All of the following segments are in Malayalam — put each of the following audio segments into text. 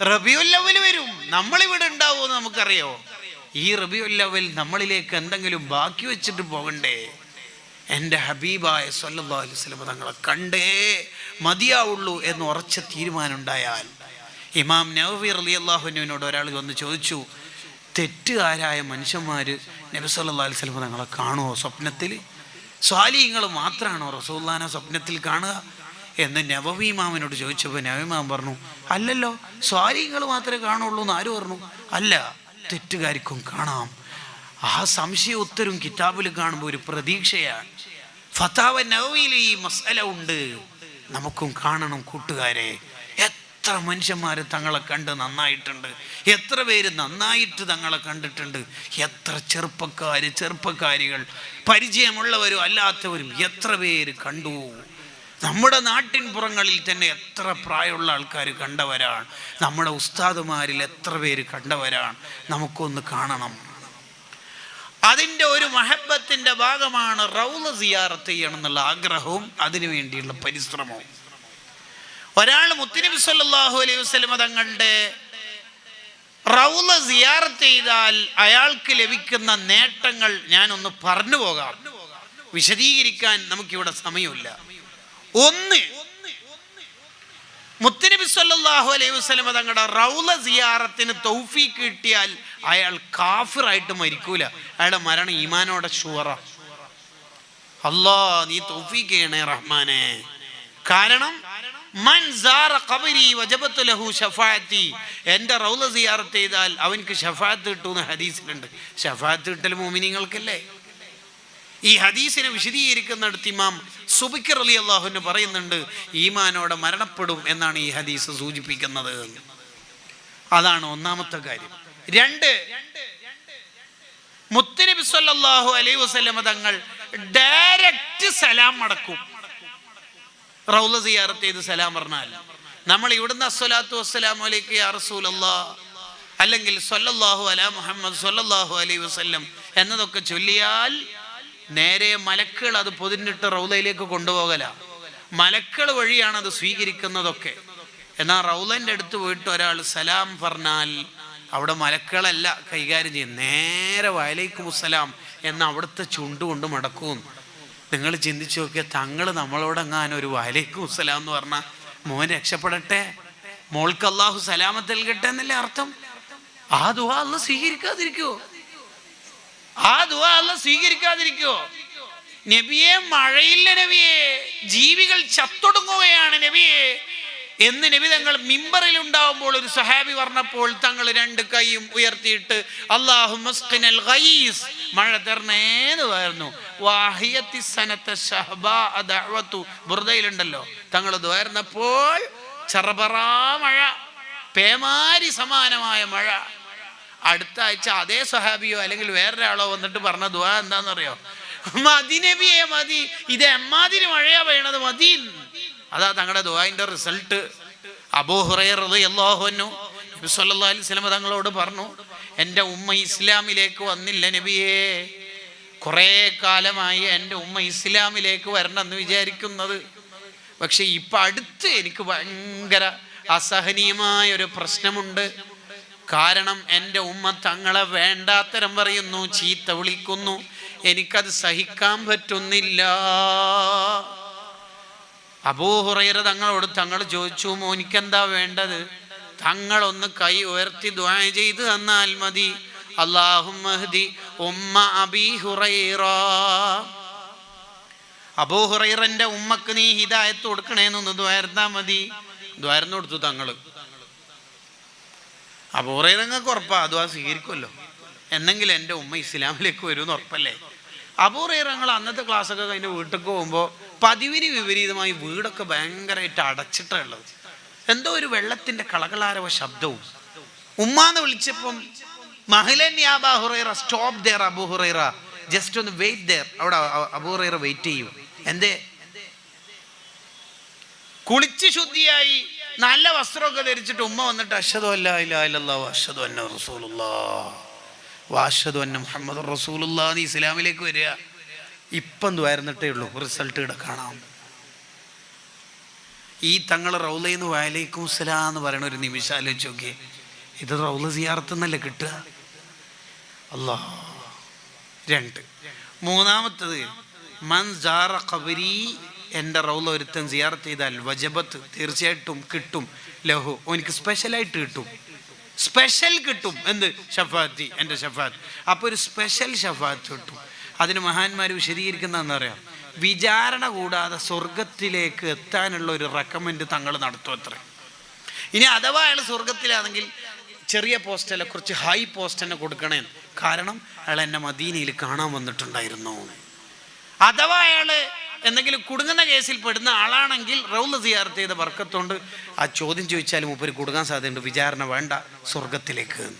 റബിയുല്ലവൽ വരും. നമ്മൾ ഇവിടെ നമ്മളിവിടെ ഉണ്ടാവുമെന്ന് നമുക്കറിയോ? ഈ റബിയുല്ലവൽ നമ്മളിലേക്ക് എന്തെങ്കിലും ബാക്കി വെച്ചിട്ട് പോകണ്ടേ? എന്റെ ഹബീബായ സല്ലല്ലാഹു അലൈഹി വസല്ലം തങ്ങളെ കണ്ടേ മതിയാവുള്ളൂ എന്ന് ഉറച്ച തീരുമാനമുണ്ടായാൽ. ഇമാം നവവി അള്ളാഹുനുവിനോട് ഒരാൾ വന്ന് ചോദിച്ചു തെറ്റുകാരായ മനുഷ്യന്മാർ നബി സല്ലല്ലാഹു അലൈഹി വസല്ലം തങ്ങളെ കാണുമോ സ്വപ്നത്തിൽ സ്വാലിഹ്യങ്ങൾ മാത്രമാണോ റസൂല്ലാനെ സ്വപ്നത്തിൽ കാണുക? എന്ന് നവവി ഇമാമിനോട് ചോദിച്ചപ്പോൾ നവീമാം പറഞ്ഞു അല്ലല്ലോ സ്വാലിഹ്യങ്ങൾ മാത്രമേ കാണുള്ളൂ എന്ന് ആര് പറഞ്ഞു? അല്ല തെറ്റുകാർക്കും കാണാം. ആ സംശയ ഉത്തരവും കിതാബിൽ കാണുമ്പോൾ ഒരു പ്രതീക്ഷയാണ്. ഫതാവ നവവിയിൽ ഈ മസല ഉണ്ട്. നമുക്കും കാണണം കൂട്ടുകാരെ. എത്ര മനുഷ്യന്മാർ തങ്ങളെ കണ്ട് നന്നായിട്ടുണ്ട്. എത്ര പേര് നന്നായിട്ട് തങ്ങളെ കണ്ടിട്ടുണ്ട്. എത്ര ചെറുപ്പക്കാർ ചെറുപ്പക്കാരികൾ പരിചയമുള്ളവരും അല്ലാത്തവരും എത്ര പേര് കണ്ടു? നമ്മുടെ നാട്ടിൻ പുറങ്ങളിൽ തന്നെ എത്ര പ്രായമുള്ള ആൾക്കാർ കണ്ടവരാണ്. നമ്മുടെ ഉസ്താദുമാരിൽ എത്ര പേര് കണ്ടവരാണ്. നമുക്കൊന്ന് കാണണം. അതിന്റെ ഒരു മഹബത്തിന്റെ ഭാഗമാണ് റൗല സിയാറത്ത് ചെയ്യണം എന്നുള്ള ആഗ്രഹവും അതിനു വേണ്ടിയുള്ള പരിശ്രമവും. ഒരാൾ മുത്തനബി സല്ലല്ലാഹു അലൈഹി വസ്ലമ തങ്ങളുടെ റൗല സിയാറത്ത് ചെയ്താൽ അയാൾക്ക് ലഭിക്കുന്ന നേട്ടങ്ങൾ ഞാനൊന്ന് പറഞ്ഞു പോകാം. വിശദീകരിക്കാൻ നമുക്കിവിടെ സമയമില്ല. ഒന്ന്. മുത്തനബി സല്ലാഹു അലൈഹി വസ്ലമ തങ്ങളുടെ റൗല സിയാറത്തിന് തൗഫി കിട്ടിയാൽ അയാൾ കാഫിറായിട്ട് മരിക്കൂല. അയാളുടെ മരണം ഈമാനോടെ ഷുവറ അല്ലാ നീ തൗഫീക്ക് ചെയ്യണേ റഹ്മാനെ. കാരണം എന്റെ റൗല സിയാറത്ത് ചെയ്താൽ അവൻക്ക് ഷഫാത്ത് കിട്ടുമെന്ന് ഹദീസിലുണ്ട്. ഷഫാത്ത് കിട്ടൽ മോമിനിങ്ങൾക്കല്ലേ? ഈ ഹദീസിനെ വിശദീകരിക്കുന്നിടത്ത് ഇമാം സുബിക്കർ അലി അള്ളാഹുവിന് പറയുന്നുണ്ട് ഈമാനോടെ മരണപ്പെടും എന്നാണ് ഈ ഹദീസ് സൂചിപ്പിക്കുന്നത്. അതാണ് ഒന്നാമത്തെ കാര്യം. രണ്ട് മുത്തനബി സല്ലാഹു അലൈഹി വസ്ലമ തങ്ങൾ ഡയറക്റ്റ് സലാം മടക്കും റൗല സിയാറത്ത് ചെയ്ത് സലാം പറഞ്ഞാൽ നമ്മൾ ഇവിടുന്ന് അസ്വലാത്തു വസ്സലാം അലൈക്ക് യാ റസൂലല്ലാ അല്ലെങ്കിൽ സൊല്ലാഹു അല മുഹമ്മദ് സൊല്ലാഹു അലൈ വസല്ലം എന്നതൊക്കെ ചൊല്ലിയാൽ നേരെ മലക്കുകൾ അത് പൊതിഞ്ഞിട്ട് റൗലയിലേക്ക് കൊണ്ടുപോകല. മലക്കൾ വഴിയാണ് അത് സ്വീകരിക്കുന്നതൊക്കെ. എന്നാൽ റൗലന്റെ അടുത്ത് പോയിട്ട് ഒരാൾ സലാം പറഞ്ഞാൽ അവിടെ മലക്കളല്ല കൈകാര്യം ചെയ്യും. നേരെ വയലേക്കും സലാം എന്ന അവിടുത്തെ ചുണ്ടുകൊണ്ട് മടക്കും. നിങ്ങൾ ചിന്തിച്ചു നോക്കിയാൽ തങ്ങൾ നമ്മളോടെങ്ങാനും ഒരു വയലേക്കും സലാം എന്ന് പറഞ്ഞാൽ മോൻ രക്ഷപ്പെടട്ടെ. മോൾക്ക് അള്ളാഹു സലാമത്ത് നൽകട്ടെ എന്നല്ലേ അർത്ഥം? ആ ദുഹ അല്ല സ്വീകരിക്കാതിരിക്കുവോ? ആ ദുവാ അല്ല സ്വീകരിക്കാതിരിക്കോ? നബിയെ മഴയില്ല നബിയെ. ജീവികൾ ചത്തൊടുങ്ങുകയാണ് നബിയെ. എന്ന് നബി തങ്ങൾ മിമ്പറിൽ ഉണ്ടാവുമ്പോൾ ഒരു സഹാബി പറഞ്ഞപ്പോൾ തങ്ങൾ രണ്ട് കൈയും ഉയർത്തിയിട്ട് അള്ളാഹു മഴ തങ്ങൾ ദ്വാരുന്നപ്പോൾ ചെറപറാ മഴ. പേമാരി സമാനമായ മഴ. അടുത്ത ആഴ്ച അതേ സഹാബിയോ അല്ലെങ്കിൽ വേറൊരാളോ വന്നിട്ട് പറഞ്ഞ ദുവാ എന്താണെന്നറിയോ? മതി നബിയെ മതി. ഇത് എമ്മാതിരി മഴയാ വേണത് മതി. അതാ തങ്ങളുടെ ദുആന്റെ റിസൾട്ട് നബി സല്ലല്ലാഹു അലൈഹി സ്വലമ തങ്ങളോട് പറഞ്ഞു എന്റെ ഉമ്മ ഇസ്ലാമിലേക്ക് വന്നില്ല നബിയേ. കുറേ കാലമായി എന്റെ ഉമ്മ ഇസ്ലാമിലേക്ക് വരണമെന്ന് വിചാരിക്കുന്നത്. പക്ഷെ ഇപ്പം അടുത്ത് എനിക്ക് ഭയങ്കര അസഹനീയമായ ഒരു പ്രശ്നമുണ്ട്. കാരണം എന്റെ ഉമ്മ തങ്ങളെ വേണ്ടാത്തരം പറയുന്നു ചീത്ത വിളിക്കുന്നു. എനിക്കത് സഹിക്കാൻ പറ്റുന്നില്ല. അബൂഹുറൈറ തങ്ങളോട് തങ്ങൾ ചോദിച്ചു മോനിക്കെന്താ വേണ്ടത്? തങ്ങളൊന്ന് കൈ ഉയർത്തി ദ്വാ ചെയ്ത് തന്നാൽ മതി. അള്ളാഹുമഹദി ഉമ്മ അബീഹുറൈറ അബൂഹുറൈറന്റെ ഉമ്മക്ക് നീ ഹിദായത്ത് കൊടുക്കണേന്നൊന്ന് ദ്വാരന്നാ മതി. ദ്വാരന്ന് കൊടുത്തു തങ്ങൾ. അബൂറങ്ങൾക്ക് ഉറപ്പാ അത് ആ സ്വീകരിക്കുമല്ലോ. എന്നെങ്കിലും എന്റെ ഉമ്മ ഇസ്ലാമിലേക്ക് വരുമെന്ന് ഉറപ്പല്ലേ? അബൂറങ്ങൾ അന്നത്തെ ക്ലാസ്സൊക്കെ കഴിഞ്ഞ് വീട്ടിലേക്ക് പോകുമ്പോൾ പതിവിന് വിപരീതമായി വീടൊക്കെ ഭയങ്കരമായിട്ട് അടച്ചിട്ടുള്ളത് എന്തോ ഒരു വെള്ളത്തിന്റെ കളകളാരവ ശബ്ദവും. ഉമ്മാന്ന് വിളിച്ചപ്പം മഹിലൻ യാബാഹുറൈറ സ്റ്റോപ്പ് ദർ അബൂഹുറൈറ ജസ്റ്റ് ഒന്ന് വെയിറ്റ് ദർ അവിടെ അബൂഹുറൈറ വെയിറ്റ് ചെയ്യും. എന്തേ? കുളിച്ച് ശുദ്ധിയായി. നല്ല വസ്ത്രമൊക്കെ ധരിച്ചിട്ട് ഉമ്മ വന്നിട്ട് അഷദു അല്ല അന്ന അന്ന മുഹമ്മദ് റസൂലുല്ലാ ഇസ്ലാമിലേക്ക് വരിക. ഇപ്പം ദ്വാരുന്നിട്ടേ ഉള്ളൂ. റിസൾട്ട് ഇവിടെ കാണാം. ഈ തങ്ങൾ റൗലയിന്ന് വയലേക്കും സലാ എന്ന് പറയുന്ന ഒരു നിമിഷം ആലോചിച്ച് നോക്കിയേ. ഇത് റൗല സിയാർത്തുന്നല്ലേ കിട്ടുക? അല്ലാ. രണ്ട്. മൂന്നാമത്തത് മൻ ഖബരി എന്റെ റൗല ഒരുത്തൻ സിയാർ ചെയ്താൽ വജബത്ത് തീർച്ചയായിട്ടും കിട്ടും. ലഹു എനിക്ക് സ്പെഷ്യലായിട്ട് കിട്ടും. സ്പെഷ്യൽ കിട്ടും എന്ത് ഷഫാത്തി എന്റെ ഷഫാത്ത്. അപ്പോൾ ഒരു സ്പെഷ്യൽ ഷഫാത്ത് കിട്ടും. അതിന് മഹാന്മാർ വിശദീകരിക്കുന്നതെന്ന് അറിയാം വിചാരണ കൂടാതെ സ്വർഗത്തിലേക്ക് എത്താനുള്ള ഒരു റെക്കമെൻഡ് തങ്ങൾ നടത്തും അത്ര. ഇനി അഥവാ അയാൾ സ്വർഗത്തിലാണെങ്കിൽ ചെറിയ പോസ്റ്റല്ല കുറച്ച് ഹൈ പോസ്റ്റ് തന്നെ കൊടുക്കണേ. കാരണം അയാൾ എന്നെ മദീനയിൽ കാണാൻ വന്നിട്ടുണ്ടായിരുന്നു. അഥവാ അയാൾ എന്തെങ്കിലും കുടുങ്ങുന്ന കേസിൽ പെടുന്ന ആളാണെങ്കിൽ റൗല സിയാർത്ത് ചെയ്ത വർക്കത്തോണ്ട്. ആ ചോദ്യം ചോദിച്ചാലും മൂപ്പര് കുടുങ്ങാൻ സാധ്യതയുണ്ട്. വിചാരണ വേണ്ട. സ്വർഗത്തിലേക്ക്.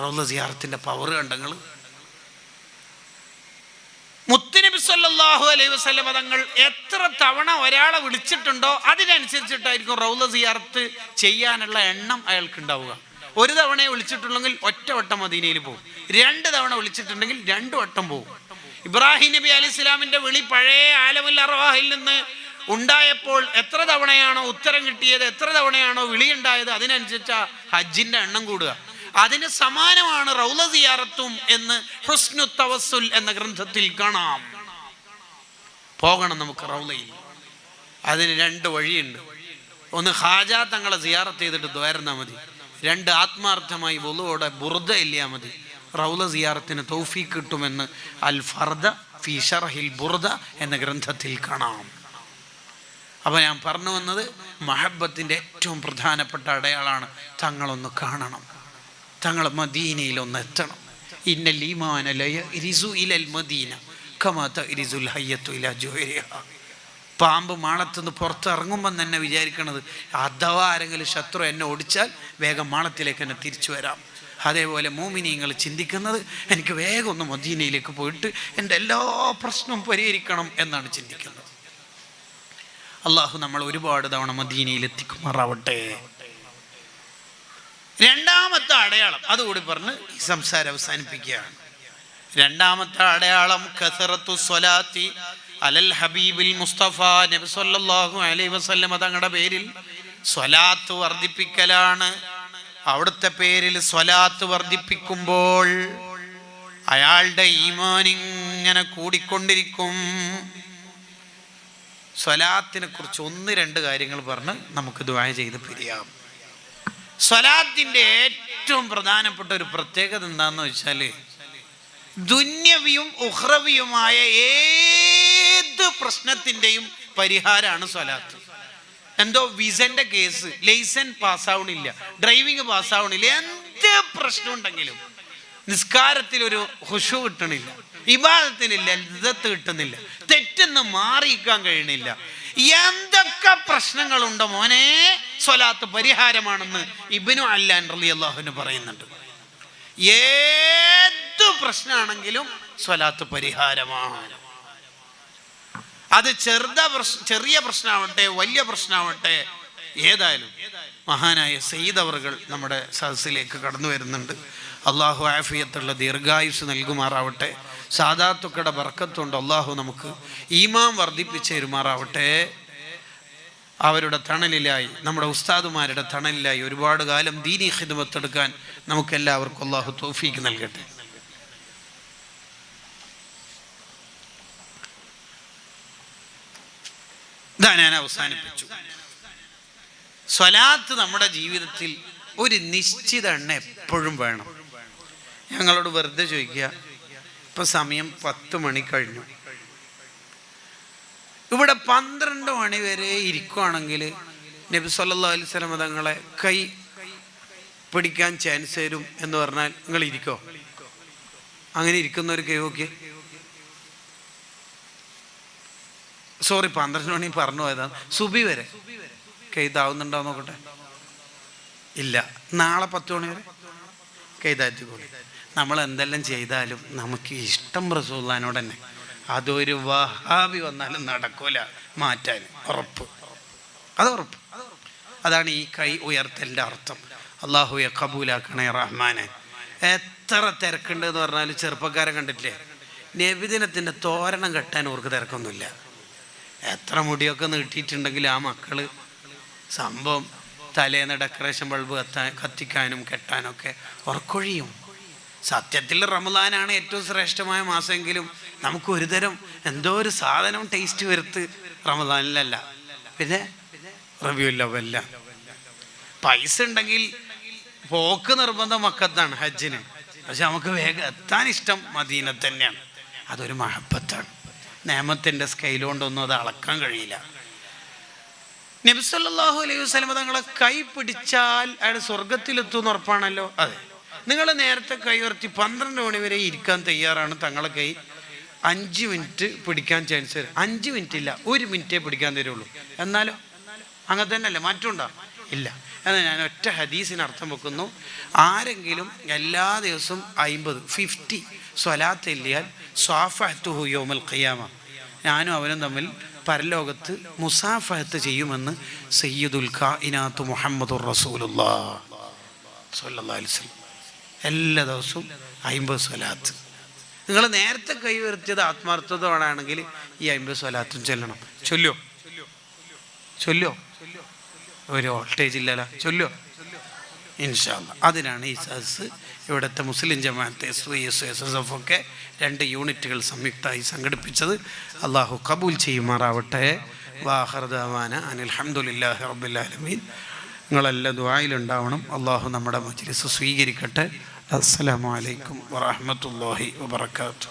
റൗല സിയാറത്തിന്റെ പവർ കണ്ടങ്ങൾ. മുത്തുനബി സല്ലാഹു അലൈഹി വസ്ല തങ്ങൾ എത്ര തവണ ഒരാളെ വിളിച്ചിട്ടുണ്ടോ അതിനനുസരിച്ചിട്ടായിരിക്കും റൗല സിയാർത്ത് ചെയ്യാനുള്ള എണ്ണം അയാൾക്ക് ഉണ്ടാവുക ഒരു തവണയെ വിളിച്ചിട്ടുണ്ടെങ്കിൽ ഒറ്റ വട്ടം മദീനയിൽ പോകും. രണ്ട് തവണ വിളിച്ചിട്ടുണ്ടെങ്കിൽ രണ്ട് വട്ടം പോകും. ഇബ്രാഹിം നബി അലി ഇസ്ലാമിന്റെ വിളി പഴയ ആലമുൽ അറവാഹിൽ നിന്ന് ഉണ്ടായപ്പോൾ എത്ര തവണയാണോ ഉത്തരം കിട്ടിയത് എത്ര തവണയാണോ വിളി ഉണ്ടായത് അതിനനുസരിച്ച് ഹജ്ജിന്റെ എണ്ണം കൂടുക. അതിന് സമാനമാണ് റൗല സിയാറത്തും എന്ന് ഹുസ്നു തവസുൽ എന്ന ഗ്രന്ഥത്തിൽ കാണാം. പോകണം നമുക്ക് റൗലയിൽ അതിന് രണ്ട് വഴിയുണ്ട്. ഒന്ന് ഹാജ തങ്ങളെ സിയാറത്ത് ചെയ്തിട്ട് ദ്വാരുന്നാൽ മതി. രണ്ട് ആത്മാർത്ഥമായി വലുവോടെ ബുറുദ ഇല്ലാ മതി. റൗല സിയാറത്തിന് തൗഫീഖ് കിട്ടുമെന്ന് അൽ ഫർദ ഫി ഷർഹിൽ ബുർദ എന്ന ഗ്രന്ഥത്തിൽ കാണാം. അപ്പോൾ ഞാൻ പറഞ്ഞു വന്നത് മഹബത്തിന്റെ ഏറ്റവും പ്രധാനപ്പെട്ട അടയാളാണ് തങ്ങളൊന്ന് കാണണം. തങ്ങൾ മദീനയിലൊന്ന് എത്തണം. ഇന്നൽ ഈമാന ലയ ഇരിസു ഇലൽ മദീന കമാത്ത ഇരിസുൽ ഹയ്യത്തു ഇല ജോഹരിയ പാമ്പ് മാളത്തുനിന്ന് പുറത്തിറങ്ങുമ്പം തന്നെ വിചാരിക്കണത് അഥവാ ആരെങ്കിലും ശത്രു എന്നെ ഓടിച്ചാൽ വേഗം മാളത്തിലേക്ക് എന്നെ തിരിച്ചു വരാം. അതേപോലെ മോമിനിയങ്ങൾ ചിന്തിക്കുന്നത് എനിക്ക് വേഗം ഒന്ന് മദീനയിലേക്ക് പോയിട്ട് എന്റെ എല്ലാ പ്രശ്നവും പരിഹരിക്കണം എന്നാണ് ചിന്തിക്കുന്നത്. അള്ളാഹു നമ്മൾ ഒരുപാട് തവണ മദീനയിൽ എത്തിക്കുമാറാവട്ടെ. രണ്ടാമത്തെ അടയാളം അതുകൂടി പറഞ്ഞ് ഈ സംസാരം അവസാനിപ്പിക്കുകയാണ്. രണ്ടാമത്തെ അടയാളം കസറത്തു സ്വലാത്തി അലൽ ഹബീബിൽ മുസ്തഫ നബി സല്ലല്ലാഹു അലൈഹി വസല്ലമ തങ്ങളുടെ പേരിൽ സ്വലാത്ത് വർദ്ധിപ്പിക്കലാണ്. അവിടുത്തെ പേരിൽ സ്വലാത്ത് വർദ്ധിപ്പിക്കുമ്പോൾ അയാളുടെ ഈമാൻ ഇങ്ങനെ കൂടിക്കൊണ്ടിരിക്കും. സ്വലാത്തിനെ കുറിച്ച് ഒന്ന് രണ്ട് കാര്യങ്ങൾ പറഞ്ഞ് നമുക്ക് ദ്വായ ചെയ്ത് പിരിയാം. സ്വലാത്തിന്റെ ഏറ്റവും പ്രധാനപ്പെട്ട ഒരു പ്രത്യേകത എന്താന്ന് വെച്ചാൽ ദുന്യവിയും ഉഹ്രവിയുമായ ഏത് പ്രശ്നത്തിന്റെയും പരിഹാരമാണ് സ്വലാത്ത്. എന്തോ വിസന്റെ കേസ് ലൈസൻസ് പാസ്സാവണില്ല ഡ്രൈവിംഗ് പാസ്സാവണില്ല എന്ത് പ്രശ്നം ഉണ്ടെങ്കിലും നിസ്കാരത്തിൽ ഒരു ഹുഷു കിട്ടണില്ല ഇബാദത്തിനില്ല ലജ്ജത്ത് കിട്ടുന്നില്ല തെറ്റെന്ന് മാറിയിക്കാൻ കഴിയണില്ല. എന്തൊക്കെ പ്രശ്നങ്ങളുണ്ടോ മോനെ? സ്വലാത്ത് പരിഹാരമാണെന്ന് ഇബിനു അല്ലാൻ റലി അള്ളാഹുവിന് പറയുന്നുണ്ട്. ഏത് പ്രശ്നമാണെങ്കിലും സ്വലാത്ത് പരിഹാരമാണ്. അത് ചെറുത ചെറിയ പ്രശ്നമാവട്ടെ വലിയ പ്രശ്നമാവട്ടെ ഏതായാലും മഹാനായ സയ്യിദ് അവറുകൾ നമ്മുടെ സദസ്സിലേക്ക് കടന്നു വരുന്നുണ്ട്. അള്ളാഹു ആഫിയത്തുള്ള ദീർഘായുസ് നൽകുമാറാവട്ടെ. സാദാത്തുക്കടെ ബർക്കത്തുണ്ട്. അള്ളാഹു നമുക്ക് ഈമാം വർദ്ധിപ്പിച്ച് തരുമാറാവട്ടെ. അവരുടെ തണലിലായി നമ്മുടെ ഉസ്താദുമാരുടെ തണലിലായി ഒരുപാട് കാലം ദീനി ഹിദ്മത്തെടുക്കാൻ നമുക്കെല്ലാവർക്കും അള്ളാഹു തോഫീക്ക് നൽകട്ടെ. ഇതാ ഞാൻ അവസാനിപ്പിച്ചു. സ്വലാത്ത് നമ്മുടെ ജീവിതത്തിൽ ഒരു നിശ്ചിത എണ്ണ എപ്പോഴും വേണം. ഞങ്ങളോട് വെറുതെ ചോദിക്കുക ഇപ്പൊ സമയം പത്ത് മണി കഴിഞ്ഞു. ഇവിടെ പന്ത്രണ്ട് മണി വരെ ഇരിക്കുവാണെങ്കിൽ നബി സല്ലാ അലൈഹി സ്വലം തങ്ങളെ കൈ പിടിക്കാൻ ചാൻസ് തരും എന്ന് പറഞ്ഞാൽ നിങ്ങൾ ഇരിക്കോ? അങ്ങനെ ഇരിക്കുന്നവർ കൈ നോക്കിയേ. സോറി പന്ത്രണ്ട് മണി പറഞ്ഞു പോയതാണ്. സുബി വരെ. കെയ്താവുന്നുണ്ടോ നോക്കട്ടെ. ഇല്ല. നാളെ പത്ത് മണി വരെ? കെയ്താറ്റിക്കോളി നമ്മൾ എന്തെല്ലാം ചെയ്താലും നമുക്ക് ഇഷ്ടം റസൂള്ളാനോട് തന്നെ. അതൊരു വഹാബി വന്നാലും നടക്കൂല. മാറ്റാൻ. ഉറപ്പ്. അത് ഉറപ്പ്. അതാണ് ഈ കൈ ഉയർത്തലിന്റെ അർത്ഥം. അള്ളാഹുയെ കബൂലാക്കണേ റഹ്മാനെ. എത്ര തിരക്കുണ്ടെന്ന് പറഞ്ഞാൽ ചെറുപ്പക്കാരെ കണ്ടിട്ടില്ലേ? നബിദിനത്തിന്റെ തോരണം കെട്ടാൻ ഓർക്ക് തിരക്കൊന്നുമില്ല. എത്ര മുടിയൊക്കെ നീട്ടിയിട്ടുണ്ടെങ്കിൽ ആ മക്കൾ സംഭവം തലേന്ന് ഡെക്കറേഷൻ ബൾബ് കത്താൻ കത്തിക്കാനും കെട്ടാനൊക്കെ ഉറക്കൊഴിയും. സത്യത്തിൽ റമദാനാണ് ഏറ്റവും ശ്രേഷ്ഠമായ മാസമെങ്കിലും നമുക്ക് ഒരുതരം എന്തോ ഒരു സാധനം ടേസ്റ്റ് വരുത്ത് റമദാനിലല്ല. പിന്നെ റബിയുല്ലവല്ല പൈസ ഉണ്ടെങ്കിൽ പോക്ക് നിർബന്ധം മക്കത്താണ് ഹജ്ജിന്. പക്ഷെ നമുക്ക് വേഗം എത്താൻ ഇഷ്ടം മദീന തന്നെയാണ് അതൊരു മഹബത്താണ്. നിയമത്തിന്റെ സ്കെയിൽ കൊണ്ടൊന്നും അത് അളക്കാൻ കഴിയില്ല. നബ്സല്ലാഹു അലൈഹി വസ്ലമ തങ്ങളെ കൈ പിടിച്ചാൽ അയാൾ സ്വർഗത്തിലെത്തുമെന്ന് ഉറപ്പാണല്ലോ? അതെ. നിങ്ങൾ നേരത്തെ കൈ ഉയർത്തി പന്ത്രണ്ട് മണി വരെ ഇരിക്കാൻ തയ്യാറാണ് തങ്ങളെ കൈ. അഞ്ച് മിനിറ്റ് പിടിക്കാൻ ചാൻസ് വരും. അഞ്ച് മിനിറ്റ് ഇല്ല ഒരു മിനിറ്റേ പിടിക്കാൻ തരുള്ളൂ. എന്നാലും? അങ്ങനെ തന്നെ അല്ലേ മാറ്റമുണ്ടോ? ഇല്ല. എന്നാൽ ഞാൻ ഒറ്റ ഹദീസിന് അർത്ഥം വെക്കുന്നു. ആരെങ്കിലും എല്ലാ ദിവസവും അയിമ്പത് ഫിഫ്റ്റി സ്വലാത്ത് എല്ലിയാൽ സ്വാഫഹത്തുഹു യോമൽ ഖിയാമ. ഞാനും അവനും തമ്മിൽ പരലോകത്ത് മുസാഫഹത്ത് ചെയ്യുമെന്ന് സയ്യിദുൽ ഖാഇനാത്ത് മുഹമ്മദുർ റസൂലുള്ള വസല്ലം. എല്ലാ ദിവസവും അയിമ്പത് സ്വലാത്ത്. നിങ്ങൾ നേരത്തെ കൈവരുത്തിയത് ആത്മാർത്ഥതയോടാണെങ്കിൽ ഈ അയിമ്പത് സ്വലാത്തും ചൊല്ലണം. ചൊല്ലോ ചൊല്ലോ ഒരു വോൾട്ടേജ് ഇല്ലല്ലോ. ചൊല്ലോ ഇൻഷാല്ല അതിനാണ് ഈ സദസ് ഇവിടുത്തെ മുസ്ലിം ജമാഅത്ത് S Y S S S F ഒക്കെ രണ്ട് യൂണിറ്റുകൾ സംയുക്തമായി സംഘടിപ്പിച്ചത്. അള്ളാഹു കബൂൽ ചെയ്യുമാറാവട്ടെ. വാഹർദാന അനിൽഹമുല്ലാഹി റബ്ബുലാലമീൻ നിങ്ങളെല്ലാം ദ്വായിലുണ്ടാവണം അള്ളാഹു നമ്മുടെ മജ്ലിസ് സ്വീകരിക്കട്ടെ. അസ്സലാമു അലൈക്കും വറഹ്മത്തുള്ളാഹി വബർക്കാത്തു